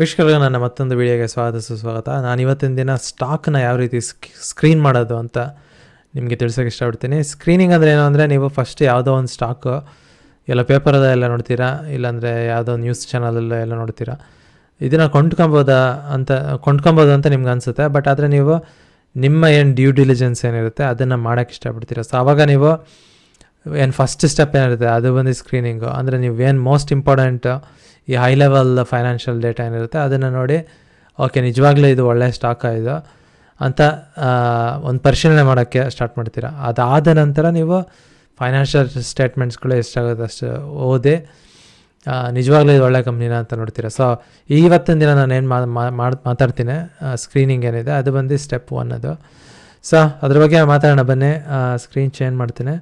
ವೀಕ್ಷಕರಿಗೆ ನನ್ನ ಮತ್ತೊಂದು ವಿಡಿಯೋಗೆ ಸ್ವಾಗತ. ಸುಸ್ವಾಗತ ನಾನು ಇವತ್ತಿನ ದಿನ ಸ್ಟಾಕ್ನ ಯಾವ ರೀತಿ ಸ್ಕ್ರೀನ್ ಮಾಡೋದು ಅಂತ ನಿಮಗೆ ತಿಳಿಸೋಕೆ ಇಷ್ಟಪಡ್ತೀನಿ. ಸ್ಕ್ರೀನಿಂಗ್ ಅಂದರೆ ಏನು ಅಂದರೆ ನೀವು ಫಸ್ಟ್ ಯಾವುದೋ ಒಂದು ಸ್ಟಾಕು, ಎಲ್ಲ ಪೇಪರದ ಎಲ್ಲ ನೋಡ್ತೀರಾ, ಇಲ್ಲಾಂದರೆ ಯಾವುದೋ ನ್ಯೂಸ್ ಚಾನಲಲ್ಲ ಎಲ್ಲ ನೋಡ್ತೀರಾ. ಇದನ್ನು ಕೊಂಡ್ಕೊಬೋದಾ ಅಂತ, ಕೊಂಡ್ಕೊಬೋದು ಅಂತ ನಿಮ್ಗೆ ಅನಿಸುತ್ತೆ. ಬಟ್ ಆದರೆ ನೀವು ನಿಮ್ಮ ಏನು ಡ್ಯೂ ಡಿಲಿಜೆನ್ಸ್ ಏನಿರುತ್ತೆ, ಅದನ್ನು ಮಾಡೋಕ್ಕೆ ಇಷ್ಟಪಡ್ತೀರಾ. ಸೊ ಆವಾಗ ನೀವು ಏನು ಫಸ್ಟ್ ಸ್ಟೆಪ್ ಏನಿರುತ್ತೆ? ಅದು ಬಂದು ಸ್ಕ್ರೀನಿಂಗು ಅಂದರೆ ನೀವು ಏನು ಮೋಸ್ಟ್ ಇಂಪಾರ್ಟೆಂಟ್ ಈ ಹೈ ಲೆವೆಲ್ ಫೈನಾನ್ಷಿಯಲ್ ಡೇಟಾ ಏನಿರುತ್ತೆ, ಅದನ್ನು ನೋಡಿ ಓಕೆ ನಿಜವಾಗ್ಲೂ ಇದು ಒಳ್ಳೆಯ ಸ್ಟಾಕ್ ಇದು? ಅಂತ ಒಂದು ಪರಿಶೀಲನೆ ಮಾಡೋಕ್ಕೆ ಸ್ಟಾರ್ಟ್ ಮಾಡ್ತೀರಾ? ಅದಾದ ನಂತರ ನೀವು ಫೈನಾನ್ಷಿಯಲ್ ಸ್ಟೇಟ್ಮೆಂಟ್ಸ್ಗಳು ಎಷ್ಟಾಗುತ್ತೆ ಅಷ್ಟು ಓದಿ ನಿಜವಾಗ್ಲೂ ಇದು ಒಳ್ಳೆ ಕಂಪ್ನಿನ ಅಂತ ನೋಡ್ತೀರಾ? ಸೊ ಇವತ್ತಿನ ದಿನ ನಾನು ಏನು ಮಾತಾಡ್ತೀನಿ ಸ್ಕ್ರೀನಿಂಗ್ ಏನಿದೆ, ಅದು ಬಂದು ಸ್ಟೆಪ್ ಒನ್ ಅದು. ಸೊ ಅದ್ರ ಬಗ್ಗೆ ಮಾತಾಡೋಣ, ಬನ್ನಿ ಸ್ಕ್ರೀನ್ ಚೇಂಜ್ ಮಾಡ್ತೀನಿ.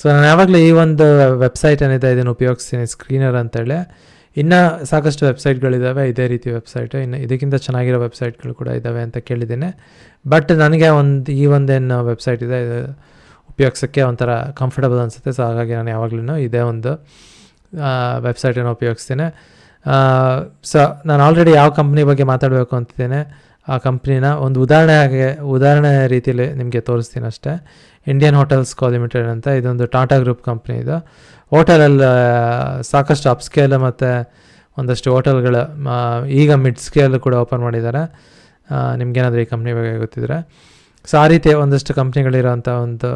ಸೊ ನಾನು ಯಾವಾಗಲೂ ಈ ಒಂದು ವೆಬ್ಸೈಟ್ ಏನಿದೆ, ಇದನ್ನು ಉಪಯೋಗಿಸ್ತೀನಿ ಸ್ಕ್ರೀನರ್ ಅಂತೇಳಿ. ಇನ್ನು ಸಾಕಷ್ಟು ವೆಬ್ಸೈಟ್ಗಳಿದ್ದಾವೆ ಇದೇ ರೀತಿ ವೆಬ್ಸೈಟು ಇನ್ನು ಇದಕ್ಕಿಂತ ಚೆನ್ನಾಗಿರೋ ವೆಬ್ಸೈಟ್ಗಳು ಕೂಡ ಇದ್ದಾವೆ ಅಂತ ಕೇಳಿದ್ದೀನಿ. ಬಟ್ ನನಗೆ ಒಂದು, ಈ ಒಂದೇನು ವೆಬ್ಸೈಟ್ ಇದೆ, ಇದು ಉಪಯೋಗಿಸೋಕ್ಕೆ ಒಂಥರ ಕಂಫರ್ಟಬಲ್ ಅನಿಸುತ್ತೆ. ಸೊ ಹಾಗಾಗಿ ನಾನು ಯಾವಾಗಲೂ ಇದೇ ಒಂದು ವೆಬ್ಸೈಟನ್ನು ಉಪಯೋಗಿಸ್ತೀನಿ. ಸೊ ನಾನು ಆಲ್ರೆಡಿ ಯಾವ ಕಂಪ್ನಿ ಬಗ್ಗೆ ಮಾತಾಡಬೇಕು ಅಂತಿದ್ದೇನೆ, ಆ ಕಂಪ್ನಿನ ಒಂದು ಉದಾಹರಣೆ ಆಗಿ ಉದಾಹರಣೆ ರೀತಿಯಲ್ಲಿ ನಿಮಗೆ ತೋರಿಸ್ತೀನಿ ಅಷ್ಟೇ. ಇಂಡಿಯನ್ ಹೋಟೆಲ್ಸ್ ಕೋ ಲಿಮಿಟೆಡ್ ಅಂತ. ಇದೊಂದು ಟಾಟಾ ಗ್ರೂಪ್ ಕಂಪ್ನಿ ಇದು. ಹೋಟೆಲಲ್ಲಿ ಸಾಕಷ್ಟು ಅಪ್ ಸ್ಕೇಲ್ ಮತ್ತು ಒಂದಷ್ಟು ಹೋಟೆಲ್ಗಳು ಈಗ ಮಿಡ್ ಸ್ಕೇಲ್ ಕೂಡ ಓಪನ್ ಮಾಡಿದ್ದಾರೆ. ನಿಮ್ಗೇನಾದರೂ ಈ ಕಂಪ್ನಿ ಬಗ್ಗೆ ಗೊತ್ತಿದ್ರೆ. ಸೊ ಆ ರೀತಿ ಒಂದಷ್ಟು ಕಂಪ್ನಿಗಳಿರೋಂಥ ಒಂದು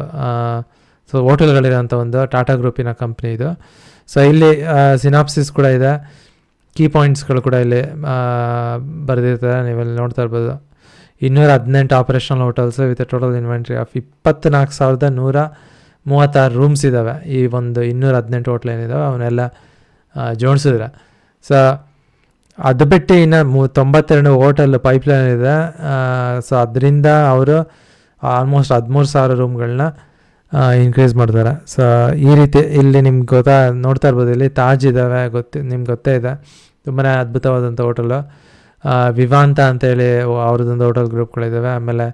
ಸೊ ಹೋಟೆಲ್ಗಳಿರೋಂಥ ಒಂದು ಟಾಟಾ ಗ್ರೂಪಿನ ಕಂಪ್ನಿ ಇದು. ಸೊ ಇಲ್ಲಿ ಸಿನಾಪ್ಸಿಸ್ ಕೂಡ ಇದೆ. ಕೀ ಪಾಯಿಂಟ್ಸ್ಗಳು ಕೂಡ ಇಲ್ಲಿ ಬರೆದಿರ್ತಾರೆ. ನೀವೆಲ್ಲಿ ನೋಡ್ತಾ ಇರ್ಬೋದು. ಇನ್ನೂರ ಹದಿನೆಂಟು operational hotels with total inventory of ಇಪ್ಪತ್ತ್ನಾಲ್ಕು ಸಾವಿರದ ನೂರ ಮೂವತ್ತಾರು ರೂಮ್ಸ್ ಇದ್ದಾವೆ ಈ ಒಂದು ಇನ್ನೂರ ಹದಿನೆಂಟು ಹೋಟ್ಲ್ ಏನಿದಾವೆ, ಅವನ್ನೆಲ್ಲ ಜೋಡಿಸಿದ್ರೆ. ಸೊ ಅದು ಬಿಟ್ಟು ಇನ್ನು ಮೂ, ತೊಂಬತ್ತೆರಡು ಹೋಟೆಲ್ ಪೈಪ್ಲೈನ್ ಇದೆ. ಸೊ ಅದರಿಂದ ಅವರು ಆಲ್ಮೋಸ್ಟ್ ಹದಿಮೂರು ಸಾವಿರ ರೂಮ್ಗಳನ್ನ ಇನ್ಕ್ರೀಸ್ ಮಾಡ್ತಾರೆ. ಸೊ ಈ ರೀತಿ ಇಲ್ಲಿ ನಿಮ್ಗೆ ಗೊತ್ತಾ, ನೋಡ್ತಾ ಇರ್ಬೋದು, ಇಲ್ಲಿ ತಾಜ್ ಇದ್ದಾವೆ ಗೊತ್ತು, ನಿಮ್ಗೆ ಗೊತ್ತೇ ಇದೆ. ತುಂಬಾ ಅದ್ಭುತವಾದಂಥ ಹೋಟೆಲು ವಿವಾಂತ ಅಂತೇಳಿ ಅವ್ರದ್ದೊಂದು ಹೋಟೆಲ್ ಗ್ರೂಪ್ಗಳಿದ್ದಾವೆ ಆಮೇಲೆ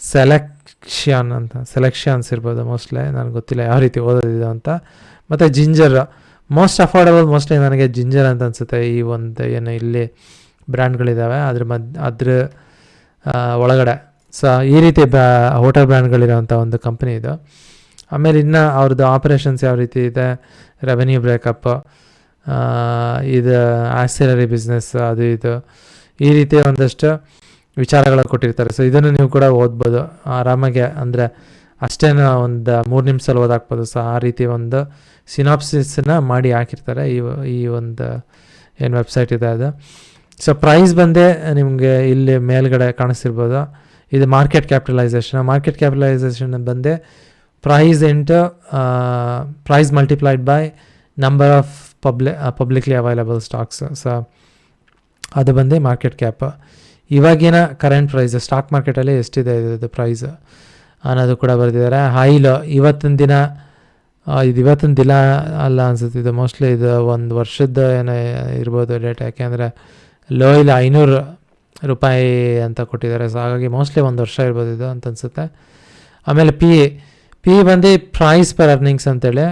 ಸೆಲೆಕ್ಷನ್ ಅಂತ ಸೆಲೆಕ್ಷನ್ಸ್ ಇರ್ಬೋದು ಮೋಸ್ಟ್ಲಿ ನನಗೆ ಗೊತ್ತಿಲ್ಲ ಯಾವ ರೀತಿ ಓದೋದಿದೆ ಅಂತ. ಮತ್ತು ಜಿಂಜರ್ ಮೋಸ್ಟ್ ಅಫೋರ್ಡಬಲ್ ಮೋಸ್ಟ್ಲಿ ನನಗೆ ಜಿಂಜರ್ ಅಂತ ಅನಿಸುತ್ತೆ. ಈ ಒಂದು ಏನು ಇಲ್ಲಿ ಬ್ರ್ಯಾಂಡ್ಗಳಿದ್ದಾವೆ ಅದ್ರ ಮದ್, ಅದ್ರ ಒಳಗಡೆ. ಸೊ ಈ ರೀತಿ ಬ್ಯಾ ಹೋಟೆಲ್ ಬ್ರ್ಯಾಂಡ್ಗಳಿರೋಂಥ ಒಂದು ಕಂಪ್ನಿ ಇದು. ಆಮೇಲೆ ಇನ್ನು ಅವ್ರದ್ದು ಆಪರೇಷನ್ಸ್ ಯಾವ ರೀತಿ ಇದೆ? ರೆವೆನ್ಯೂ ಬ್ರೇಕಪ್ ಇದು ಆಕ್ಸಿಲರಿ ಬಿಸ್ನೆಸ್ ಅದು ಇದು. ಈ ರೀತಿ ಒಂದಷ್ಟು ವಿಚಾರಗಳು ಕೊಟ್ಟಿರ್ತಾರೆ. ಸೊ ಇದನ್ನು ನೀವು ಕೂಡ ಓದ್ಬೋದು. ಆರಾಮಾಗಿ ಅಂದರೆ ಅಷ್ಟೇನು ಒಂದು ಮೂರು ನಿಮಿಷದಲ್ಲಿ ಓದಾಕ್ಬೋದು. ಸೊ ಆ ರೀತಿ ಒಂದು ಸಿನಾಪ್ಸಿಸನ್ನ ಮಾಡಿ ಹಾಕಿರ್ತಾರೆ. ಈ ಈ ಒಂದು ಏನು ವೆಬ್ಸೈಟ್ ಇದೆ ಅದು. ಸೊ ಪ್ರೈಸ್ ಬಂದೇ ನಿಮಗೆ ಇಲ್ಲಿ ಮೇಲ್ಗಡೆ ಕಾಣಿಸ್ತಿರ್ಬೋದು. ಇದು ಮಾರ್ಕೆಟ್ ಕ್ಯಾಪಿಟಲೈಸೇಷನ್ ಮಾರ್ಕೆಟ್ ಕ್ಯಾಪಿಟಲೈಸೇಷನ್ ಬಂದೆ price into price multiplied by number of public publicly available stocks so ಅದು ಬಂದು ಮಾರ್ಕೆಟ್ ಕ್ಯಾಪ್ ಇವಾಗಿನ ಕರೆಂಟ್ ಪ್ರೈಸ್ ಸ್ಟಾಕ್ ಮಾರ್ಕೆಟಲ್ಲಿ ಎಷ್ಟಿದೆ ಇದು ಪ್ರೈಸ್ ಅನ್ನೋದು ಕೂಡ ಬರೆದಿದ್ದಾರೆ. ಹೈಲು ಇವತ್ತಿನ ದಿನ ಇದು ಇವತ್ತಿನ ದಿನ ಅಲ್ಲ ಅನ್ಸುತ್ತೆ. ಇದು ಮೋಸ್ಟ್ಲಿ ಇದು ಒಂದು ವರ್ಷದ ಏನೋ ಇರ್ಬೋದು ಡೇಟ್ ಯಾಕೆಂದರೆ ಲೋ ಇಲ್ಲ, ಐನೂರು ರೂಪಾಯಿ ಅಂತ ಕೊಟ್ಟಿದ್ದಾರೆ. ಸೊ ಹಾಗಾಗಿ ಮೋಸ್ಟ್ಲಿ ಒಂದು ವರ್ಷ ಇರ್ಬೋದು ಇದು ಅಂತ ಅನಿಸುತ್ತೆ. ಆಮೇಲೆ ಪಿ ಪಿ ಬಂದು ಪ್ರೈಸ್ ಪರ್ ಅರ್ನಿಂಗ್ಸ್ ಅಂತೇಳಿ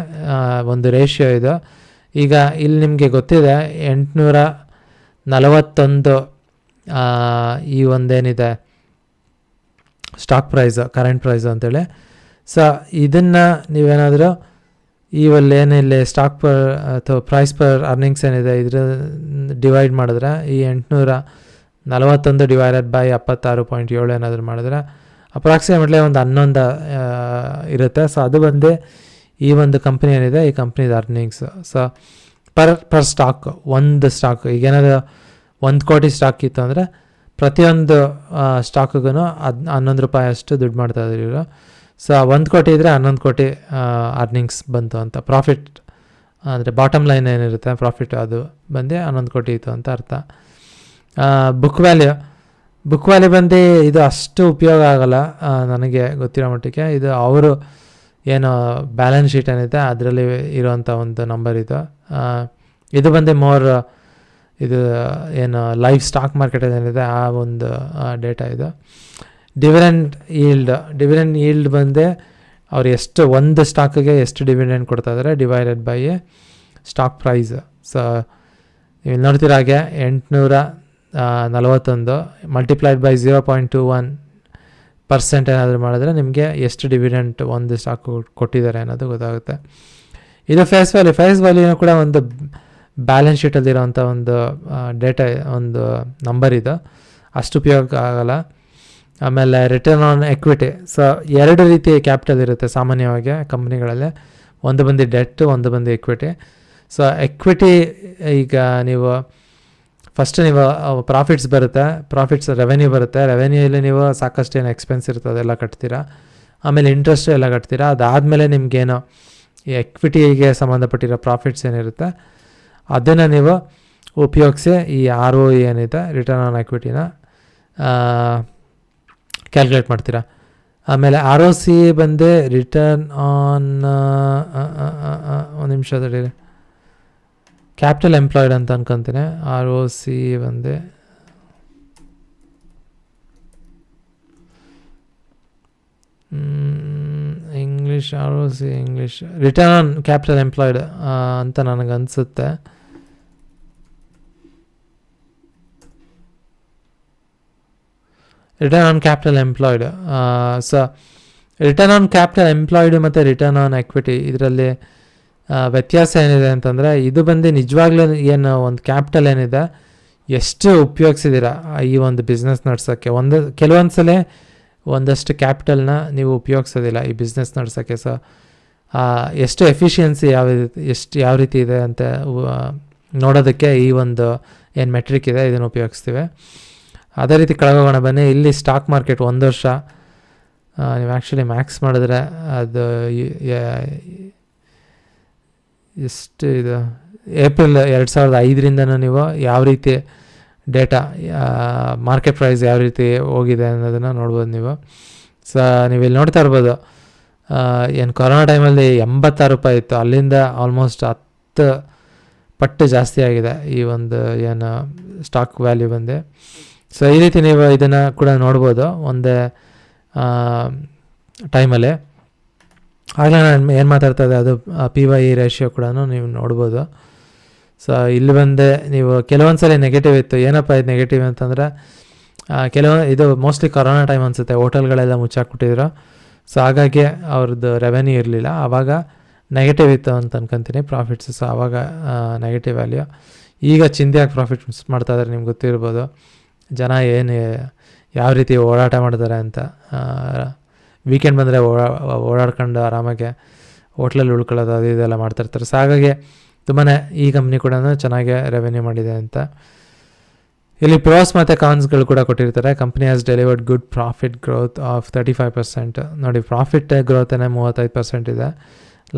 ಒಂದು ರೇಷಿಯೋ ಇದು. ಈಗ ಇಲ್ಲಿ ನಿಮಗೆ ಗೊತ್ತಿದೆ, ಎಂಟುನೂರ ನಲವತ್ತೊಂದು ಈ ಒಂದೇನಿದೆ ಸ್ಟಾಕ್ ಪ್ರೈಸು ಕರೆಂಟ್ ಪ್ರೈಸು ಅಂತೇಳಿ. ಸೊ ಇದನ್ನು ನೀವೇನಾದರೂ ಇವಲ್ಲಿ ಏನಿಲ್ಲಿ ಸ್ಟಾಕ್ ಪರ್ ಅಥವಾ ಪ್ರೈಸ್ ಪರ್ ಅರ್ನಿಂಗ್ಸ್ ಏನಿದೆ, ಇದ್ರ ಡಿವೈಡ್ ಮಾಡಿದ್ರೆ, ಈ ಎಂಟುನೂರ ನಲವತ್ತೊಂದು ಡಿವೈಡೆಡ್ ಬೈ ಎಪ್ಪತ್ತಾರು ಪಾಯಿಂಟ್ ಏಳು ಏನಾದರೂ ಮಾಡಿದ್ರೆ ಅಪ್ರಾಕ್ಸಿಮೇಟ್ಲಿ ಒಂದು ಹನ್ನೊಂದು ಇರುತ್ತೆ. ಸೊ ಅದು ಬಂದು ಈ ಒಂದು ಕಂಪ್ನಿ ಏನಿದೆ, ಈ ಕಂಪ್ನಿದ earnings so per per stock ಒಂದು ಸ್ಟಾಕ್ ಈಗ ಈಗೇನಾದ್ರು ಒಂದು ಕೋಟಿ ಸ್ಟಾಕ್ ಇತ್ತು ಅಂದರೆ ಪ್ರತಿಯೊಂದು ಸ್ಟಾಕ್ಗೂ ಅದ್ ಹನ್ನೊಂದು ರೂಪಾಯಿ ಅಷ್ಟು ದುಡ್ಡು ಮಾಡ್ತಾ ಇದ್ರು ಇವರು. ಸೊ ಒಂದು ಕೋಟಿ ಇದ್ದರೆ ಹನ್ನೊಂದು ಕೋಟಿ ಅರ್ನಿಂಗ್ಸ್ ಬಂತು ಅಂತ. ಪ್ರಾಫಿಟ್ ಅಂದರೆ ಬಾಟಮ್ ಲೈನ್ ಏನಿರುತ್ತೆ ಪ್ರಾಫಿಟ್ ಅದು ಬಂದು ಹನ್ನೊಂದು ಕೋಟಿ ಇತ್ತು ಅಂತ ಅರ್ಥ. ಬುಕ್ ವ್ಯಾಲ್ಯೂ ಬುಕ್ ವ್ಯಾಲ್ಯೂ ಬಂದು ಇದು ಅಷ್ಟು ಉಪಯೋಗ ಆಗೋಲ್ಲ ನನಗೆ ಗೊತ್ತಿರೋ ಮಟ್ಟಿಗೆ. ಇದು ಅವರು ಏನು ಬ್ಯಾಲೆನ್ಸ್ ಶೀಟ್ ಏನಿದೆ, ಅದರಲ್ಲಿ ಇರೋವಂಥ ಒಂದು ನಂಬರ್ ಇದು. ಇದು ಬಂದು ಮೋರ್ ಇದು ಏನು ಲೈವ್ ಸ್ಟಾಕ್ ಮಾರ್ಕೆಟ್ ಏನಿದೆ, ಆ ಒಂದು ಡೇಟಾ ಇದು. ಡಿವಿಡೆಂಡ್ ಈಲ್ಡ್ ಡಿವಿಡೆಂಡ್ ಈಲ್ಡ್ ಬಂದೆ ಅವ್ರು ಎಷ್ಟು, ಒಂದು ಸ್ಟಾಕಿಗೆ ಎಷ್ಟು ಡಿವಿಡೆಂಡ್ ಕೊಡ್ತಾ ಇದ್ದಾರೆ divided by stock price so ನೀವು ನೋಡ್ತಿರೋ ಹಾಗೆ ಎಂಟುನೂರ ನಲವತ್ತೊಂದು multiplied by zero point two one percent ಏನಾದರೂ ಮಾಡಿದ್ರೆ ನಿಮಗೆ ಎಷ್ಟು ಡಿವಿಡೆಂಟ್ ಒಂದು ಸ್ಟಾಕ್ ಕೊಟ್ಟಿದ್ದಾರೆ ಅನ್ನೋದು ಗೊತ್ತಾಗುತ್ತೆ. ಇದು ಫೇಸ್ ವ್ಯಾಲ್ಯೂ ಫೇಸ್ ವ್ಯಾಲ್ಯೂನು ಕೂಡ ಒಂದು ಬ್ಯಾಲೆನ್ಸ್ ಶೀಟಲ್ಲಿರೋಂಥ ಒಂದು ಡೇಟಾ ಒಂದು ನಂಬರ್ ಇದು. ಅಷ್ಟು ಉಪಯೋಗ ಆಗೋಲ್ಲ. ಆಮೇಲೆ ರಿಟರ್ನ್ ಆನ್ ಎಕ್ವಿಟಿ ಸೊ ಎರಡು ರೀತಿ ಕ್ಯಾಪಿಟಲ್ ಇರುತ್ತೆ ಸಾಮಾನ್ಯವಾಗಿ ಕಂಪ್ನಿಗಳಲ್ಲಿ ಒಂದು ಬಂದು ಡೆಟ್ ಒಂದು ಬಂದು ಎಕ್ವಿಟಿ ಸೊ ಎಕ್ವಿಟಿ ಈಗ ನೀವು ಫಸ್ಟ್ ನೀವು ಪ್ರಾಫಿಟ್ಸ್ ಬರುತ್ತೆ ಪ್ರಾಫಿಟ್ಸ್ ರೆವೆನ್ಯೂ ಬರುತ್ತೆ. ರೆವೆನ್ಯೂಲಿ ನೀವು ಸಾಕಷ್ಟು ಏನು ಎಕ್ಸ್ಪೆನ್ಸ್ ಇರ್ತದೆ ಅದೆಲ್ಲ ಕಟ್ತೀರಾ? ಆಮೇಲೆ ಇಂಟ್ರೆಸ್ಟು ಎಲ್ಲ ಕಟ್ತೀರಾ? ಅದಾದಮೇಲೆ ನಿಮಗೇನು ಎಕ್ವಿಟಿಗೆ ಸಂಬಂಧಪಟ್ಟಿರೋ ಪ್ರಾಫಿಟ್ಸ್ ಏನಿರುತ್ತೆ? ಅದನ್ನು ನೀವು ಉಪಯೋಗಿಸಿ ಈ ಆರ್ ಒ ಏನಿದೆ ರಿಟರ್ನ್ ಆನ್ ಎಕ್ವಿಟಿನ ಕ್ಯಾಲ್ಕುಲೇಟ್ ಮಾಡ್ತೀರಾ? ಆಮೇಲೆ ಆರ್ ಒ ಸಿ ಬಂದು ರಿಟರ್ನ್ ಆನ್ ಒಂದು ನಿಮಿಷ ತಡೀರಿ. ಕ್ಯಾಪಿಟಲ್ ಎಂಪ್ಲಾಯ್ಡ್ ಅಂತ ಅನ್ಕೊಂತೀನಿ. ಆರ್ ಒ ಸಿ ಒಂದೇ English R O C English return on capital employed ಅಂತ ನನಗೆ ಅನಿಸುತ್ತೆ. Return on capital employed so return on capital employed ಮತ್ತು ರಿಟರ್ನ್ ಆನ್ ಎಕ್ವಿಟಿ ಇದರಲ್ಲಿ ವ್ಯತ್ಯಾಸ ಏನಿದೆ ಅಂತಂದರೆ ಇದು ಬಂದು ನಿಜವಾಗ್ಲೂ ಏನು ಒಂದು ಕ್ಯಾಪಿಟಲ್ ಏನಿದೆ, ಎಷ್ಟು ಉಪಯೋಗಿಸಿದ್ದೀರಾ ಈ ಒಂದು ಬಿಸ್ನೆಸ್ ನಡ್ಸೋಕ್ಕೆ. ಒಂದು ಕೆಲವೊಂದು ಸಲ ಒಂದಷ್ಟು ಕ್ಯಾಪಿಟಲ್ನ ನೀವು ಉಪಯೋಗಿಸೋದಿಲ್ಲ ಈ ಬಿಸ್ನೆಸ್ ನಡ್ಸೋಕ್ಕೆ. ಸೊ ಎಷ್ಟು ಎಫಿಷಿಯನ್ಸಿ ಯಾವ ಎಷ್ಟು ಯಾವ ರೀತಿ ಇದೆ ಅಂತ ನೋಡೋದಕ್ಕೆ ಈ ಒಂದು ಏನು ಮೆಟ್ರಿಕ್ ಇದೆ, ಇದನ್ನು ಉಪಯೋಗಿಸ್ತೀವಿ. ಅದೇ ರೀತಿ ಕೆಳಗೋಗೋಣ ಬನ್ನಿ. ಇಲ್ಲಿ ಸ್ಟಾಕ್ ಮಾರ್ಕೆಟ್ ಒಂದು ವರ್ಷ ನೀವು ಆ್ಯಕ್ಚುಲಿ ಮ್ಯಾಕ್ಸ್ ಮಾಡಿದ್ರೆ ಅದು ಎಷ್ಟು ಇದು? ಏಪ್ರಿಲ್ ಎರಡು ಸಾವಿರದ ಐದರಿಂದನೂ ನೀವು ಯಾವ ರೀತಿ ಡೇಟಾ ಮಾರ್ಕೆಟ್ ಪ್ರೈಸ್ ಯಾವ ರೀತಿ ಹೋಗಿದೆ ಅನ್ನೋದನ್ನು ನೋಡ್ಬೋದು ನೀವು. ಸೊ ನೀವು ಇಲ್ಲಿ ನೋಡ್ತಾ ಇರ್ಬೋದು ಏನು ಕೊರೋನಾ ಟೈಮಲ್ಲಿ ಎಂಬತ್ತಾರು ರೂಪಾಯಿ ಇತ್ತು. ಅಲ್ಲಿಂದ ಆಲ್ಮೋಸ್ಟ್ ಹತ್ತು ಪಟ್ಟು ಜಾಸ್ತಿ ಆಗಿದೆ ಈ ಒಂದು, ಏನು ಸ್ಟಾಕ್ ವ್ಯಾಲ್ಯೂ ಬಂದು. ಸೊ ಈ ರೀತಿ ನೀವು ಇದನ್ನು ಕೂಡ ನೋಡ್ಬೋದು ಒಂದೇ ಟೈಮಲ್ಲಿ ಆಗಲೇ ನಾನು ಏನು ಮಾತಾಡ್ತಾ ಇದ್ದೆ, ಅದು ಪಿ ವೈ ಇ ರೇಷಿಯೋ ಕೂಡ ನೀವು ನೋಡ್ಬೋದು. ಸೊ ಇಲ್ಲಿ ಬಂದೆ, ನೀವು ಕೆಲವೊಂದು ಸಲ ನೆಗೆಟಿವ್ ಇತ್ತು. ಏನಪ್ಪ ಇದು ನೆಗೆಟಿವ್ ಅಂತಂದರೆ ಕೆಲವೊಂದು ಇದು ಮೋಸ್ಟ್ಲಿ ಕೊರೋನಾ ಟೈಮ್ ಅನಿಸುತ್ತೆ. ಹೋಟೆಲ್ಗಳೆಲ್ಲ ಮುಚ್ಚಾಕ್ಬಿಟ್ಟಿದ್ರು. ಸೊ ಹಾಗಾಗಿ ಅವ್ರದ್ದು ರೆವೆನ್ಯೂ ಇರಲಿಲ್ಲ. ಆವಾಗ ನೆಗೆಟಿವ್ ಇತ್ತು ಅಂತ ಅನ್ಕೊಂತೀನಿ ಪ್ರಾಫಿಟ್ಸ್ ಸೊ ಆವಾಗ ನೆಗೆಟಿವ್ ವ್ಯಾಲ್ಯೂ ಈಗ ಚಿಂದಿಯಾಗಿ ಪ್ರಾಫಿಟ್ಸ್ ಮಾಡ್ತಾ ಇದ್ದಾರೆ ನಿಮ್ಗೆ ಗೊತ್ತಿರ್ಬೋದು. ಜನ ಏನು, ಯಾವ ರೀತಿ ಓಡಾಟ ಮಾಡ್ತಾರೆ ಅಂತ ವೀಕೆಂಡ್ ಬಂದರೆ ಓಡಾ, ಓಡಾಡ್ಕೊಂಡು ಆರಾಮಾಗಿ ಹೋಟ್ಲಲ್ಲಿ ಉಳ್ಕೊಳ್ಳೋದು ಅದು ಇದೆಲ್ಲ ಮಾಡ್ತಾಯಿರ್ತಾರೆ ಸೊ ಹಾಗಾಗಿ ತುಂಬಾ ಈ ಕಂಪ್ನಿ ಕೂಡ ಚೆನ್ನಾಗಿ ರೆವೆನ್ಯೂ ಮಾಡಿದೆ ಅಂತ. ಇಲ್ಲಿ ಪ್ರೋಸ್ ಮತ್ತು ಕಾನ್ಸ್ಗಳು ಕೂಡ ಕೊಟ್ಟಿರ್ತಾರೆ. Company has delivered good profit growth of thirty five percent ನೋಡಿ ಪ್ರಾಫಿಟ್ ಗ್ರೋತನೇ ಮೂವತ್ತೈದು ಪರ್ಸೆಂಟ್ ಇದೆ.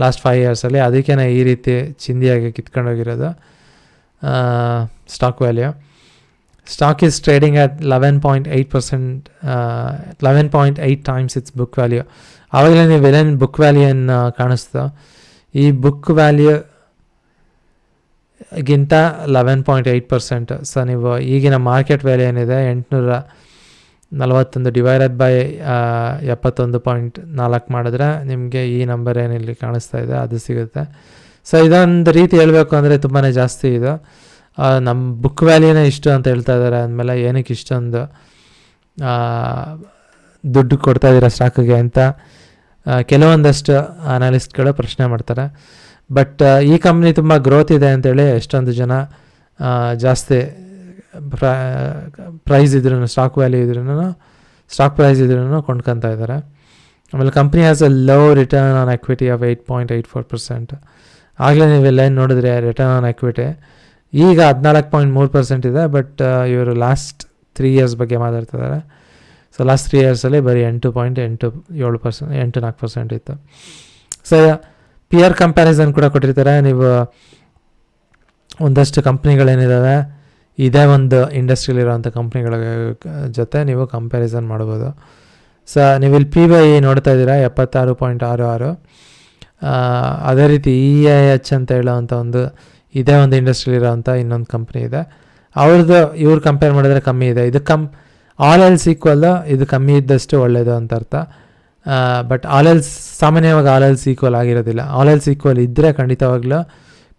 ಲಾಸ್ಟ್ ಫೈವ್ ಇಯರ್ಸಲ್ಲಿ ಅದಕ್ಕೇ ಈ ರೀತಿ ಚಿಂದಿಯಾಗಿ ಕಿತ್ಕೊಂಡೋಗಿರೋದು stock value eleven point eight percent eleven point eight times its book value ಆವಾಗಲೇ ನೀವು ಎಲ್ಲೇನು ಬುಕ್ ವ್ಯಾಲ್ಯೂ ಕಾಣಿಸ್ತು, ಈ ಬುಕ್ ವ್ಯಾಲ್ಯೂ ಗಿಂತ eleven point eight percent so ನೀವು ಈಗಿನ ಮಾರ್ಕೆಟ್ ವ್ಯಾಲ್ಯೂ ಏನಿದೆ, ಎಂಟುನೂರ ನಲವತ್ತೊಂದು ಡಿವೈಡೆಡ್ ಬೈ ಎಪ್ಪತ್ತೊಂದು ಪಾಯಿಂಟ್ ನಾಲ್ಕು ಮಾಡಿದ್ರೆ ನಿಮಗೆ ಈ ನಂಬರ್ ಏನಿಲ್ಲಿ ಕಾಣಿಸ್ತಾ ಇದೆ, ಅದು ಸಿಗುತ್ತೆ. ಸೊ ಇದೊಂದು ರೀತಿ ಹೇಳಬೇಕು ಅಂದರೆ ತುಂಬಾ ಜಾಸ್ತಿ ಇದು. ನಮ್ಮ ಬುಕ್ ವ್ಯಾಲ್ಯೂನೇ ಇಷ್ಟು ಅಂತ ಹೇಳ್ತಾ ಇದ್ದಾರೆ ಅಂದಮೇಲೆ ಏನಕ್ಕೆ ಇಷ್ಟೊಂದು ದುಡ್ಡು ಕೊಡ್ತಾ ಇದ್ದೀರಾ ಸ್ಟಾಕಿಗೆ ಅಂತ ಕೆಲವೊಂದಷ್ಟು ಅನಾಲಿಸ್ಟ್ಗಳು ಪ್ರಶ್ನೆ ಮಾಡ್ತಾರೆ. ಬಟ್ ಈ ಕಂಪ್ನಿ ತುಂಬ ಗ್ರೋತ್ ಇದೆ ಅಂತೇಳಿ ಎಷ್ಟೊಂದು ಜನ ಜಾಸ್ತಿ ಪ್ರೈಸ್ ಇದ್ರೂ ಸ್ಟಾಕ್ ವ್ಯಾಲ್ಯೂ ಇದ್ರೂ ಸ್ಟಾಕ್ ಪ್ರೈಸ್ ಇದ್ರೂ ಕೊಂಡ್ಕೊತಾ ಇದ್ದಾರೆ ಆಮೇಲೆ company has a low return on equity of eight point eight four percent ಆಗಲೇ ನೀವೆಲ್ಲ ಏನು ನೋಡಿದ್ರೆ ರಿಟರ್ನ್ ಆನ್ ಎಕ್ವಿಟಿ ಈಗ ಹದಿನಾಲ್ಕು ಪಾಯಿಂಟ್ ಮೂರು ಪರ್ಸೆಂಟ್ ಇದೆ ಬಟ್ ಇವರು ಲಾಸ್ಟ್ ತ್ರೀ ಇಯರ್ಸ್ ಬಗ್ಗೆ ಮಾತಾಡ್ತಿದ್ದಾರೆ. ಸೊ ಲಾಸ್ಟ್ ತ್ರೀ ಇಯರ್ಸಲ್ಲಿ ಬರೀ ಎಂಟು ಪಾಯಿಂಟ್ ಎಂಟು ಏಳು ಪರ್ಸೆಂಟ್ ಎಂಟು ನಾಲ್ಕು ಪರ್ಸೆಂಟ್ ಇತ್ತು. ಸೊ ಪಿಯರ್ ಕಂಪ್ಯಾರಿಸನ್ ಕೂಡ ಕೊಟ್ಟಿರ್ತಾರೆ. ನೀವು ಒಂದಷ್ಟು ಕಂಪ್ನಿಗಳೇನಿದ್ದಾವೆ ಇದೇ ಒಂದು ಇಂಡಸ್ಟ್ರಿಲಿರೋಂಥ ಕಂಪ್ನಿಗಳ ಜೊತೆ ನೀವು ಕಂಪ್ಯಾರಿಸನ್ ಮಾಡ್ಬೋದು. ಸೊ ನೀವು ಇಲ್ಲಿ ಪಿ ಬೈ ನೋಡ್ತಾ ಇದ್ದೀರಾ, ಎಪ್ಪತ್ತಾರು ಪಾಯಿಂಟ್ ಆರು ಆರು. ಅದೇ ರೀತಿ ಇ ಐ ಎಚ್ ಅಂತ ಹೇಳೋವಂಥ ಒಂದು ಇದೇ ಒಂದು ಇಂಡಸ್ಟ್ರಿಲಿರೋವಂಥ ಇನ್ನೊಂದು ಕಂಪ್ನಿ ಇದೆ. ಅವ್ರದ್ದು ಇವ್ರು ಕಂಪೇರ್ ಮಾಡಿದ್ರೆ ಕಮ್ಮಿ ಇದೆ. ಇದು ಕಮ್ ಆಲ್ ಎಲ್ಸ್ ಈಕ್ವಲ್ ಇದು ಕಮ್ಮಿ ಇದ್ದಷ್ಟು ಒಳ್ಳೆಯದು ಅಂತ ಅರ್ಥ. ಬಟ್ ಆಲ್ ಎಲ್ಸ್ ಸಾಮಾನ್ಯವಾಗಿ ಆಲ್ ಎಲ್ಸ್ ಈಕ್ವಲ್ ಆಗಿರೋದಿಲ್ಲ. ಆಲ್ ಎಲ್ಸ್ ಈಕ್ವಲ್ ಇದ್ದರೆ ಖಂಡಿತವಾಗ್ಲೂ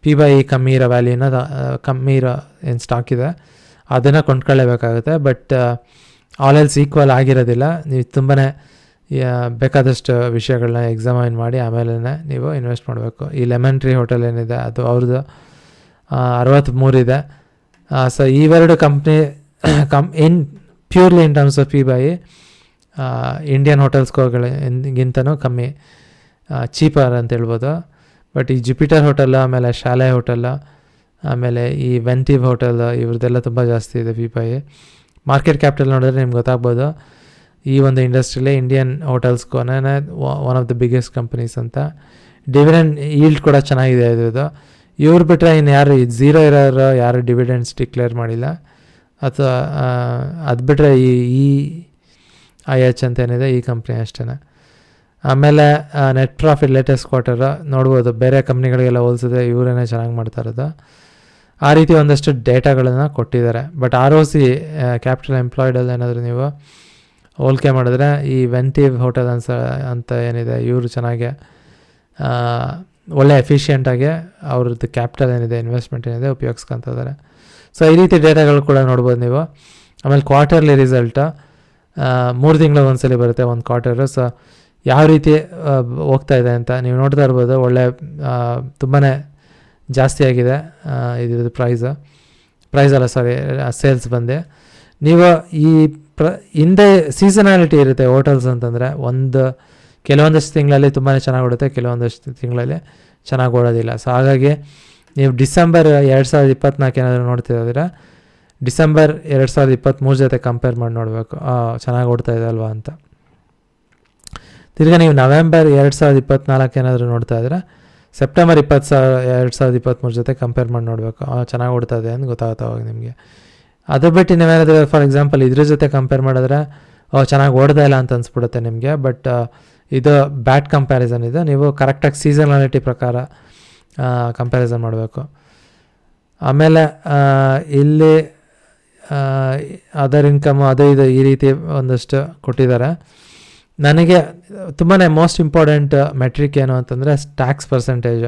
ಪಿ ಬೈ ಇ ಕಮ್ಮಿ ಇರೋ ವ್ಯಾಲ್ಯೂನ ಕಮ್ಮಿ ಇರೋ ಏನು ಸ್ಟಾಕ್ ಇದೆ. ಅದನ್ನು ಕೊಂಡ್ಕೊಳ್ಳೇಬೇಕಾಗುತ್ತೆ. ಬಟ್ ಆಲ್ ಎಲ್ಸ್ ಈಕ್ವಲ್ ಆಗಿರೋದಿಲ್ಲ. ನೀವು ತುಂಬಾ ಬೇಕಾದಷ್ಟು ವಿಷಯಗಳನ್ನ ಎಕ್ಸಾಮೈನ್ ಮಾಡಿ ಆಮೇಲೆ ನೀವು ಇನ್ವೆಸ್ಟ್ ಮಾಡಬೇಕು. ಈ ಲೆಮನ್ ಟ್ರೀ ಹೋಟೆಲ್ ಏನಿದೆ, ಅದು ಅವ್ರದ್ದು ಅರವತ್ತ್ಮೂರಿದೆ ಸೊ ಇವೆರಡು company come in purely in terms of P by Indian ಹೋಟೆಲ್ಸ್ಗಳಿಗಿಂತನೂ ಕಮ್ಮಿ ಚೀಪರ್ ಅಂತ ಹೇಳ್ಬೋದು. ಬಟ್ ಈ ಜುಪಿಟರ್ ಹೋಟೆಲ್ ಆಮೇಲೆ ಶಾಲೆ ಹೋಟೆಲ್ ಆಮೇಲೆ ಈ ವೆಂಟಿವ್ ಹೋಟೆಲ್ ಇವ್ರದ್ದೆಲ್ಲ ತುಂಬ ಜಾಸ್ತಿ ಇದೆ ಪಿ ಬೈ ಮಾರ್ಕೆಟ್ ಕ್ಯಾಪಿಟಲ್ ನೋಡಿದ್ರೆ ನಿಮ್ಗೆ ಗೊತ್ತಾಗ್ಬೋದು. ಈ ಒಂದು ಇಂಡಸ್ಟ್ರಿಲೇ Indian ಹೋಟೆಲ್ಸ್ಗೋನೇ one of the biggest companies ಅಂತ. ಡಿವಿಡೆಂಡ್ ಈಲ್ಡ್ ಕೂಡ ಚೆನ್ನಾಗಿದೆ ಇದ್ರದ್ದು. ಇವ್ರು ಬಿಟ್ಟರೆ ಇನ್ನು ಯಾರು ಝೀರೋ ಇರೋರು ಯಾರು ಡಿವಿಡೆಂಡ್ಸ್ ಡಿಕ್ಲೇರ್ ಮಾಡಿಲ್ಲ. ಅಥವಾ ಅದು ಬಿಟ್ಟರೆ ಈ ಈ ಐ ಎಚ್ ಅಂತ ಏನಿದೆ, ಈ ಕಂಪ್ನಿ ಅಷ್ಟೇ ಆಮೇಲೆ ನೆಟ್ ಪ್ರಾಫಿಟ್ ಲೇಟೆಸ್ಟ್ ಕ್ವಾರ್ಟರ್ ನೋಡ್ಬೋದು, ಬೇರೆ ಕಂಪ್ನಿಗಳಿಗೆಲ್ಲ ಹೋಲಿಸಿದ್ರೆ ಇವರೇನೇ ಚೆನ್ನಾಗಿ ಮಾಡ್ತಾ ಇರೋದು. ಆ ರೀತಿ ಒಂದಷ್ಟು ಡೇಟಾಗಳನ್ನು ಕೊಟ್ಟಿದ್ದಾರೆ. But R O C capital ಎಂಪ್ಲಾಯ್ಡಲ್ಲಿ ಏನಾದರೂ ನೀವು ಹೋಲಿಕೆ ಮಾಡಿದ್ರೆ ಈ ವೆಂಟಿವ್ ಹೋಟೆಲ್ ಅನ್ಸ ಅಂತ ಏನಿದೆ, ಇವರು ಚೆನ್ನಾಗಿ ಒಳ್ಳೆ ಎಫಿಷಿಯೆಂಟಾಗಿ ಅವ್ರದ್ದು ಕ್ಯಾಪಿಟಲ್ ಏನಿದೆ ಇನ್ವೆಸ್ಟ್ಮೆಂಟ್ ಏನಿದೆ ಉಪಯೋಗಿಸ್ಕೊತ ಇದ್ದಾರೆ. ಸೊ ಈ ರೀತಿ ಡೇಟಾಗಳು ಕೂಡ ನೋಡ್ಬೋದು ನೀವು. ಆಮೇಲೆ ಕ್ವಾರ್ಟರ್ಲಿ ರಿಸಲ್ಟ್ ಮೂರು ತಿಂಗಳು ಒಂದ್ಸಲಿ ಬರುತ್ತೆ ಒಂದು ಕ್ವಾರ್ಟರು ಸೊ ಯಾವ ರೀತಿ ಹೋಗ್ತಾ ಇದೆ ಅಂತ ನೀವು ನೋಡ್ತಾ ಇರ್ಬೋದು. ಒಳ್ಳೆ ತುಂಬಾ ಜಾಸ್ತಿ ಆಗಿದೆ ಇದ್ರದ್ದು ಪ್ರೈಸ್ ಪ್ರೈಸ್ ಅಲ್ಲ ಸಾರಿ ಸೇಲ್ಸ್ ಬಂದೆ. ನೀವು ಈ ಪ್ರ, ಹಿಂದೆ ಸೀಸನಾಲಿಟಿ ಇರುತ್ತೆ ಹೋಟೆಲ್ಸ್ ಅಂತಂದರೆ, ಒಂದು ಕೆಲವೊಂದಷ್ಟು ತಿಂಗಳಲ್ಲಿ ತುಂಬಾ ಚೆನ್ನಾಗಿ ಓಡುತ್ತೆ, ಕೆಲವೊಂದಷ್ಟು ತಿಂಗಳಲ್ಲಿ ಚೆನ್ನಾಗಿ ಓಡೋದಿಲ್ಲ. ಸೊ ಹಾಗಾಗಿ ನೀವು ಡಿಸೆಂಬರ್ ಎರಡು ಸಾವಿರದ ಇಪ್ಪತ್ನಾಲ್ಕು ಏನಾದರೂ ನೋಡ್ತಿದ್ರೆ ಡಿಸೆಂಬರ್ ಎರಡು ಸಾವಿರದ ಇಪ್ಪತ್ತ್ಮೂರು ಜೊತೆ ಕಂಪೇರ್ ಮಾಡಿ ನೋಡಬೇಕು. ಚೆನ್ನಾಗಿ ಓಡ್ತಾ ಇದೆ ಅಲ್ವಾ ಅಂತ. ತಿರ್ಗಿ ನೀವು ನವೆಂಬರ್ ಎರಡು ಸಾವಿರದ ಇಪ್ಪತ್ನಾಲ್ಕು ಏನಾದರೂ ನೋಡ್ತಾ ಇದ್ರೆ ಸೆಪ್ಟೆಂಬರ್ ಇಪ್ಪತ್ತು ಸಾವಿರ ಎರಡು ಸಾವಿರದ ಇಪ್ಪತ್ತ್ಮೂರು ಜೊತೆ ಕಂಪೇರ್ ಮಾಡಿ ನೋಡಬೇಕು. ಚೆನ್ನಾಗಿ ಓಡ್ತಾ ಇದೆ ಅಂತ ಗೊತ್ತಾಗುತ್ತೆ ಅವಾಗ ನಿಮಗೆ. ಅದು ಬಿಟ್ಟು ನೀವೇನಾದರೂ, ಫಾರ್ ಎಕ್ಸಾಂಪಲ್ ಇದ್ರ ಜೊತೆ ಕಂಪೇರ್ ಮಾಡಿದ್ರೆ ಚೆನ್ನಾಗಿ ಓಡ್ತಾ ಇಲ್ಲ ಅಂತ ಅನ್ಸ್ಬಿಡುತ್ತೆ ನಿಮಗೆ. ಬಟ್ ಇದು ಬ್ಯಾಟ್ ಕಂಪ್ಯಾರಿಸನ್ ಇದು. ನೀವು ಕರೆಕ್ಟಾಗಿ ಸೀಸನಾಲಿಟಿ ಪ್ರಕಾರ ಕಂಪ್ಯಾರಿಸನ್ ಮಾಡಬೇಕು. ಆಮೇಲೆ ಇಲ್ಲಿ ಅದರ್ ಇನ್ಕಮ್ ಅದು ಇದು ಈ ರೀತಿ ಒಂದಷ್ಟು ಕೊಟ್ಟಿದ್ದಾರೆ. ನನಗೆ ತುಂಬಾ ಮೋಸ್ಟ್ ಇಂಪಾರ್ಟೆಂಟ್ ಮೆಟ್ರಿಕ್ ಏನು ಅಂತಂದರೆ ಟ್ಯಾಕ್ಸ್ ಪರ್ಸೆಂಟೇಜ್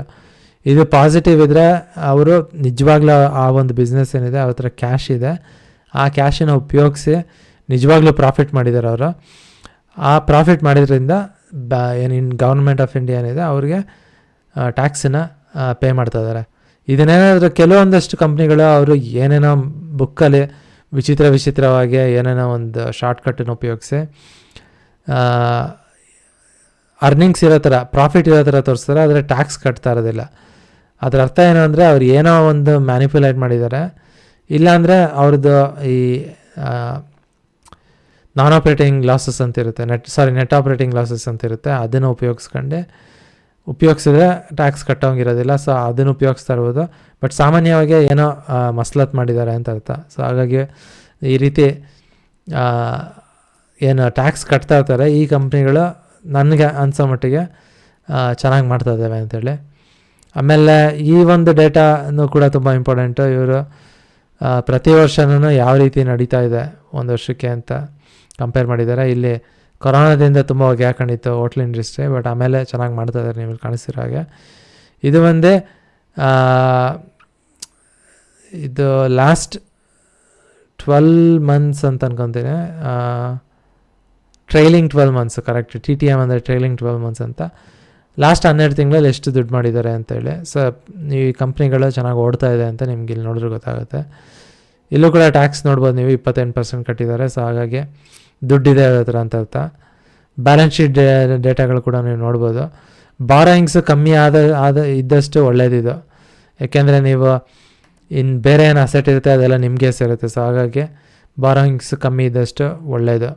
ಇದು ಪಾಸಿಟಿವ್ ಇದ್ದರೆ ಅವರು ನಿಜವಾಗ್ಲೂ ಆ ಒಂದು ಬಿಸ್ನೆಸ್ ಏನಿದೆ, ಅವ್ರ ಹತ್ರ ಕ್ಯಾಶ್ ಇದೆ. ಆ ಕ್ಯಾಶನ್ನು ಉಪಯೋಗಿಸಿ ನಿಜವಾಗ್ಲೂ ಪ್ರಾಫಿಟ್ ಮಾಡಿದ್ದಾರೆ ಅವರು. ಆ ಪ್ರಾಫಿಟ್ ಮಾಡಿದ್ರಿಂದ ಬ್ಯಾ ಏನೇನು ಗೌರ್ಮೆಂಟ್ ಆಫ್ ಇಂಡಿಯಾ ಏನಿದೆ, ಅವ್ರಿಗೆ ಟ್ಯಾಕ್ಸನ್ನು ಪೇ ಮಾಡ್ತಾ ಇದ್ದಾರೆ ಇದನ್ನೇನಾದರೂ ಕೆಲವೊಂದಷ್ಟು ಕಂಪ್ನಿಗಳು ಅವರು ಏನೇನೋ ಬುಕ್ಕಲ್ಲಿ ವಿಚಿತ್ರ ವಿಚಿತ್ರವಾಗಿ ಏನೇನೋ ಒಂದು ಶಾರ್ಟ್ಕಟ್ಟನ್ನು ಉಪಯೋಗಿಸಿ ಅರ್ನಿಂಗ್ಸ್ ಇರೋ ಥರ ಪ್ರಾಫಿಟ್ ಇರೋ ಥರ ತೋರಿಸ್ತಾರೆ, ಆದರೆ ಟ್ಯಾಕ್ಸ್ ಕಟ್ತಾ ಇರೋದಿಲ್ಲ. ಅದರ ಅರ್ಥ ಏನು ಅಂದರೆ, ಅವ್ರು ಏನೋ ಒಂದು ಮ್ಯಾನಿಪ್ಯುಲೇಟ್ ಮಾಡಿದ್ದಾರೆ. ಇಲ್ಲಾಂದರೆ ಅವ್ರದ್ದು ಈ ನಾನ್ ಆಪ್ರೇಟಿಂಗ್ ಲಾಸಸ್ ಅಂತ ಇರುತ್ತೆ net sorry net operating losses ಅಂತ ಇರುತ್ತೆ ಅದನ್ನು ಉಪಯೋಗಿಸ್ಕೊಂಡೆ. ಉಪಯೋಗಿಸಿದ್ರೆ ಟ್ಯಾಕ್ಸ್ ಕಟ್ಟೋಂಗಿರೋದಿಲ್ಲ ಸೊ ಅದನ್ನು ಉಪಯೋಗಿಸ್ತಾ ಇರ್ಬೋದು. ಬಟ್ ಸಾಮಾನ್ಯವಾಗಿ ಏನೋ ಮಸ್ಲತ್ ಮಾಡಿದ್ದಾರೆ ಅಂತ ಅರ್ಥ. ಸೊ ಹಾಗಾಗಿ ಈ ರೀತಿ ಏನು ಟ್ಯಾಕ್ಸ್ ಕಟ್ತಾ ಇರ್ತಾರೆ. ಈ ಕಂಪ್ನಿಗಳು ನನಗೆ ಅನಿಸೋ ಮಟ್ಟಿಗೆ ಚೆನ್ನಾಗಿ ಮಾಡ್ತಾ ಇದ್ದಾವೆ ಅಂತೇಳಿ ಆಮೇಲೆ ಈ ಒಂದು ಡೇಟಾನು ಕೂಡ ತುಂಬ ಇಂಪಾರ್ಟೆಂಟು ಇವರು ಪ್ರತಿ ವರ್ಷನೂ ಯಾವ ರೀತಿ ನಡೀತಾ ಇದೆ ಒಂದು ವರ್ಷಕ್ಕೆ ಅಂತ. ಕಂಪೇರ್ ಮಾಡಿದ್ದಾರೆ. ಇಲ್ಲಿ ಕೊರೋನಾದಿಂದ ತುಂಬ ಯಾಕೆ ಹಾಕೊಂಡಿತ್ತು ಹೋಟ್ಲ್ ಇಂಡಸ್ಟ್ರಿ ಬಟ್ ಆಮೇಲೆ ಚೆನ್ನಾಗಿ ಮಾಡ್ತಾ ಇದ್ದಾರೆ ನೀವು ಕಾಣಿಸ್ತಿರೋ ಹಾಗೆ. ಇದು ಒಂದೇ ಇದು ಲಾಸ್ಟ್ ಟ್ವೆಲ್ ಮಂತ್ಸ್ ಅಂತ ಅನ್ಕೊತೀನಿ. Trailing twelve months correct T T M ಅಂದರೆ ಟ್ರೈಲಿಂಗ್ ಟ್ವೆಲ್ ಮಂತ್ಸ್ ಅಂತ. ಲಾಸ್ಟ್ ಹನ್ನೆರಡು ತಿಂಗಳಲ್ಲಿ ಎಷ್ಟು ದುಡ್ಡು ಮಾಡಿದ್ದಾರೆ ಅಂತೇಳಿ ಸೊ ಈ ಕಂಪ್ನಿಗಳು ಚೆನ್ನಾಗಿ ಓಡ್ತಾ ಇದೆ ಅಂತ ನಿಮ್ಗೆ ಇಲ್ಲಿ ನೋಡಿದ್ರೆ ಗೊತ್ತಾಗುತ್ತೆ. ಇಲ್ಲೂ ಕೂಡ ಟ್ಯಾಕ್ಸ್ ನೋಡ್ಬೋದು ನೀವು, ಇಪ್ಪತ್ತೆಂಟು ಪರ್ಸೆಂಟ್ ಕಟ್ಟಿದ್ದಾರೆ. ಸೊ ಹಾಗಾಗಿ ದುಡ್ಡಿದೆ ಹತ್ರ ಅಂತ ಅರ್ಥ. ಬ್ಯಾಲೆನ್ಸ್ ಶೀಟ್ ಡೇಟಾಗಳು ಕೂಡ ನೀವು ನೋಡ್ಬೋದು. ಬಾರೋಯಿಂಗ್ಸ್ ಕಮ್ಮಿ ಆದ ಆದ, ಇದ್ದಷ್ಟು ಒಳ್ಳೇದಿದು. ಯಾಕೆಂದರೆ ನೀವು ಇನ್ನು ಬೇರೆ ಏನು ಅಸೆಟ್ ಇರುತ್ತೆ, ಅದೆಲ್ಲ ನಿಮಗೆ ಸೇರುತ್ತೆ. ಸೊ ಹಾಗಾಗಿ ಬಾರೋಯಿಂಗ್ಸ್ ಕಮ್ಮಿ ಇದ್ದಷ್ಟು ಒಳ್ಳೆಯದು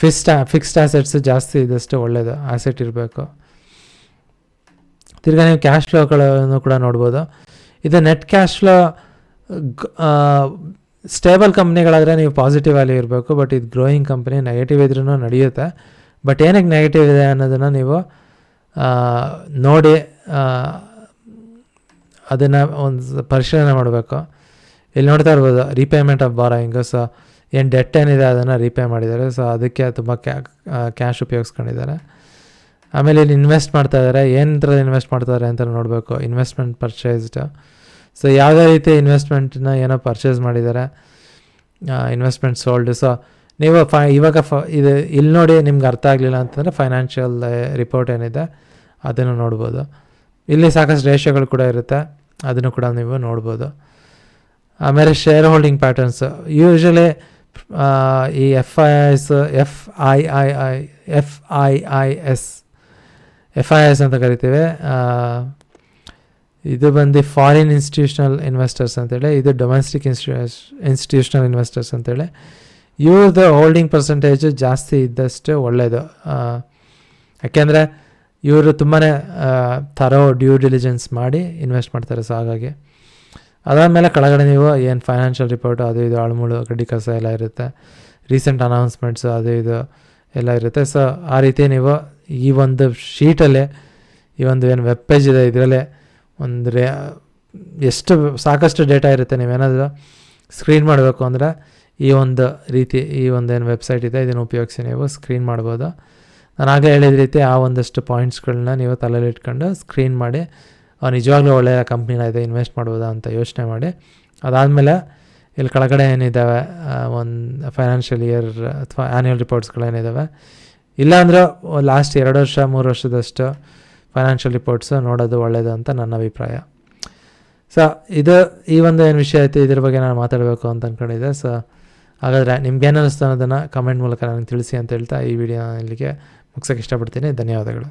ಫಿಕ್ಸ್ಡ್ ಫಿಕ್ಸ್ಡ್ ಆಸೆಟ್ಸ್ ಜಾಸ್ತಿ ಇದ್ದಷ್ಟು ಒಳ್ಳೆಯದು ಆಸೆಟ್ ಇರಬೇಕು. ತಿರ್ಗಾ ನೀವು ಕ್ಯಾಶ್ ಫ್ಲೋಗಳನ್ನು ಕೂಡ ನೋಡ್ಬೋದು. ಇದು ನೆಟ್ ಕ್ಯಾಶ್ ಫ್ಲೋ ಸ್ಟೇಬಲ್ ಕಂಪ್ನಿಗಳಾದರೆ ನೀವು ಪಾಸಿಟಿವ್ ವ್ಯಾಲ್ಯೂ ಇರಬೇಕು ಬಟ್ ಇದು ಗ್ರೋಯಿಂಗ್ ಕಂಪ್ನಿ ನೆಗೆಟಿವ್ ಇದ್ರೂ ನಡೆಯುತ್ತೆ. ಬಟ್ ಏನಕ್ಕೆ ನೆಗೆಟಿವ್ ಇದೆ ಅನ್ನೋದನ್ನು ನೀವು ನೋಡಿ ಅದನ್ನು ಒಂದು ಪರಿಶೀಲನೆ ಮಾಡಬೇಕು. ಇಲ್ಲಿ ನೋಡ್ತಾ ಇರ್ಬೋದು ರೀಪೇಮೆಂಟ್ ಆಫ್ ಬಾರೋಯಿಂಗು ಸೊ ಏನು ಡೆಟ್ ಏನಿದೆ ಅದನ್ನು ರೀಪೇ ಮಾಡಿದ್ದಾರೆ ಸೊ ಅದಕ್ಕೆ ತುಂಬ ಕ್ಯಾ ಕ್ಯಾಶ್ ಉಪಯೋಗಿಸ್ಕೊಂಡಿದ್ದಾರೆ. ಆಮೇಲೆ ಇಲ್ಲಿ ಇನ್ವೆಸ್ಟ್ ಮಾಡ್ತಾ ಇದ್ದಾರೆ ಏನಂದ್ರಲ್ಲಿ ಇನ್ವೆಸ್ಟ್ ಮಾಡ್ತಾರೆ ಅಂತ ನೋಡಬೇಕು ಇನ್ವೆಸ್ಟ್ಮೆಂಟ್ ಪರ್ಚೇಸ್ಡ್ ಸೊ ಯಾವುದೇ ರೀತಿ ಇನ್ವೆಸ್ಟ್ಮೆಂಟ್ನ ಏನೋ ಪರ್ಚೇಸ್ ಮಾಡಿದ್ದಾರೆ ಇನ್ವೆಸ್ಟ್ಮೆಂಟ್ ಸೋಲ್ಡ್ ಸೊ ನೀವು ಫೈ, ಇವಾಗ ಫ, ಇದು ಇಲ್ಲಿ ನೋಡಿ ನಿಮ್ಗೆ ಅರ್ಥ ಆಗಲಿಲ್ಲ ಅಂತಂದರೆ ಫೈನಾನ್ಷಿಯಲ್ ರಿಪೋರ್ಟ್ ಏನಿದೆ, ಅದನ್ನು ನೋಡ್ಬೋದು. ಇಲ್ಲಿ ಸಾಕಷ್ಟು ರೇಷಿಯೋಗಳು ಕೂಡ ಇರುತ್ತೆ, ಅದನ್ನು ಕೂಡ ನೀವು ನೋಡ್ಬೋದು. ಆಮೇಲೆ ಶೇರ್ ಹೋಲ್ಡಿಂಗ್ ಪ್ಯಾಟರ್ನ್ಸ್ ಯೂಶ್ವಲಿ ಈ F I S F I I I F I I S F I S ಅಂತ ಕರಿತೀವಿ. ಇದು ಬಂದು ಫಾರಿನ್ ಇನ್ಸ್ಟಿಟ್ಯೂಷನಲ್ ಇನ್ವೆಸ್ಟರ್ಸ್ ಅಂತೇಳಿ, ಇದು ಡೊಮೆಸ್ಟಿಕ್ ಇನ್ಸ್ಟಿಟ್ಯೂ ಇನ್ಸ್ಟಿಟ್ಯೂಷನಲ್ ಇನ್ವೆಸ್ಟರ್ಸ್ ಅಂತೇಳಿ. ಇವ್ರದ್ದು ಹೋಲ್ಡಿಂಗ್ ಪರ್ಸೆಂಟೇಜು ಜಾಸ್ತಿ ಇದ್ದಷ್ಟು ಒಳ್ಳೆಯದು ಯಾಕೆಂದರೆ ಇವರು ತುಂಬಾ ಥರೋ ಡ್ಯೂ ಡಿಲಿಜೆನ್ಸ್ ಮಾಡಿ ಇನ್ವೆಸ್ಟ್ ಮಾಡ್ತಾರೆ ಸೊ ಹಾಗಾಗಿ. ಅದಾದಮೇಲೆ ಕೆಳಗಡೆ ನೀವು ಏನು ಫೈನಾನ್ಷಿಯಲ್ ರಿಪೋರ್ಟು ಅದು ಇದು ಆಳುಮೂಳು ಗಡ್ಡಿ ಕಸ ಎಲ್ಲ ಇರುತ್ತೆ. ರೀಸೆಂಟ್ ಅನೌನ್ಸ್ಮೆಂಟ್ಸು ಅದು ಇದು ಎಲ್ಲ ಇರುತ್ತೆ. ಸೊ ಆ ರೀತಿ ನೀವು ಈ ಒಂದು ಶೀಟಲ್ಲೇ ಈ ಒಂದು ಏನು ವೆಬ್ ಪೇಜ್ ಇದೆ, ಇದರಲ್ಲೇ ಒಂದು ರೇ ಎಷ್ಟು ಸಾಕಷ್ಟು ಡೇಟಾ ಇರುತ್ತೆ ನೀವೇನಾದರೂ ಸ್ಕ್ರೀನ್ ಮಾಡಬೇಕು ಅಂದರೆ, ಈ ಒಂದು ರೀತಿ, ಈ ಒಂದು ಏನು ವೆಬ್ಸೈಟ್ ಇದೆ, ಇದನ್ನು ಉಪಯೋಗಿಸಿ ನೀವು ಸ್ಕ್ರೀನ್ ಮಾಡ್ಬೋದು. ನಾನು ಆಗಲೇ ಹೇಳಿದ ರೀತಿ ಆ ಒಂದಷ್ಟು ಪಾಯಿಂಟ್ಸ್ಗಳನ್ನ ನೀವು ತಲೆಯಲ್ಲಿ ಇಟ್ಕೊಂಡು ಸ್ಕ್ರೀನ್ ಮಾಡಿ ನಿಜವಾಗ್ಲೂ ಒಳ್ಳೆಯ ಕಂಪ್ನಿನ ಇದೆ ಇನ್ವೆಸ್ಟ್ ಮಾಡ್ಬೋದಾ ಅಂತ ಯೋಚನೆ ಮಾಡಿ. ಅದಾದಮೇಲೆ ಇಲ್ಲಿ ಕೆಳಗಡೆ ಏನಿದ್ದಾವೆ ಒಂದು ಫೈನಾನ್ಷಿಯಲ್ ಇಯರ್ ಅಥವಾ ಆ್ಯನ್ಯುವಲ್ ರಿಪೋರ್ಟ್ಸ್ಗಳೇನಿದ್ದಾವೆ ಇಲ್ಲಾಂದ್ರೆ ಲಾಸ್ಟ್ ಎರಡು ವರ್ಷ, ಮೂರು ವರ್ಷದಷ್ಟು ಫೈನಾನ್ಷಿಯಲ್ ರಿಪೋರ್ಟ್ಸ್ ನೋಡೋದು ಒಳ್ಳೆಯದು ಅಂತ ನನ್ನ ಅಭಿಪ್ರಾಯ. ಸೊ ಇದು ಈ ಒಂದು ಏನು ವಿಷಯ ಐತೆ, ಇದ್ರ ಬಗ್ಗೆ ನಾನು ಮಾತಾಡಬೇಕು ಅಂತ ಅಂದ್ಕೊಂಡಿದ್ದೆ ಸೊ ಹಾಗಾದರೆ ನಿಮ್ಗೇನು ಅನ್ನಿಸ್ತು ಅನ್ನೋದನ್ನು ಕಮೆಂಟ್ ಮೂಲಕ ನನಗೆ ತಿಳಿಸಿ ಅಂತ ಹೇಳ್ತಾ ಈ ವಿಡಿಯೋ ಇಲ್ಲಿಗೆ ಮುಗ್ಸೋಕ್ಕೆ ಇಷ್ಟಪಡ್ತೀನಿ. ಧನ್ಯವಾದಗಳು.